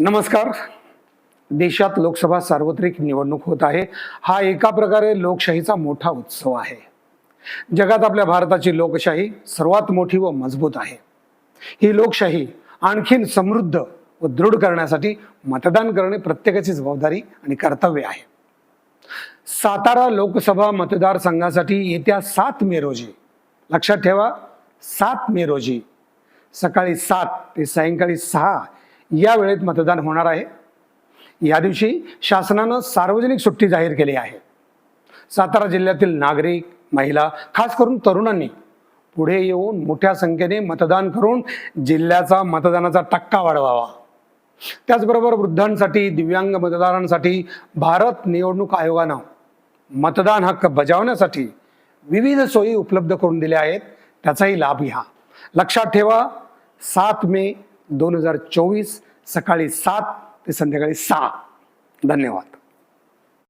नमस्कार. देशात लोकसभा सार्वत्रिक निवडणूक होत आहे. हा एका प्रकारे लोकशाहीचा मोठा उत्सव आहे. जगात आपल्या भारताची लोकशाही सर्वात मोठी व मजबूत आहे. ही लोकशाही आणखीन समृद्ध व दृढ करण्यासाठी मतदान करणे प्रत्येकाची जबाबदारी आणि कर्तव्य आहे. सातारा लोकसभा मतदारसंघासाठी येत्या सात मे रोजी लक्षात ठेवा सात मे रोजी सकाळी सात ते सायंकाळी सहा या वेळेत मतदान होणार आहे. या दिवशी शासनानं सार्वजनिक सुट्टी जाहीर केली आहे. सातारा जिल्ह्यातील नागरिक महिला खास करून तरुणांनी पुढे येऊन मोठ्या संख्येने मतदान करून जिल्ह्याचा मतदानाचा टक्का वाढवावा. त्याचबरोबर वृद्धांसाठी दिव्यांग मतदारांसाठी भारत निवडणूक आयोगानं मतदान हक्क बजावण्यासाठी विविध सोयी उपलब्ध करून दिल्या आहेत. त्याचाही लाभ घ्या. लक्षात ठेवा सात मे दोन हजार चोवीस सकाळी सात ते संध्याकाळी सहा. धन्यवाद.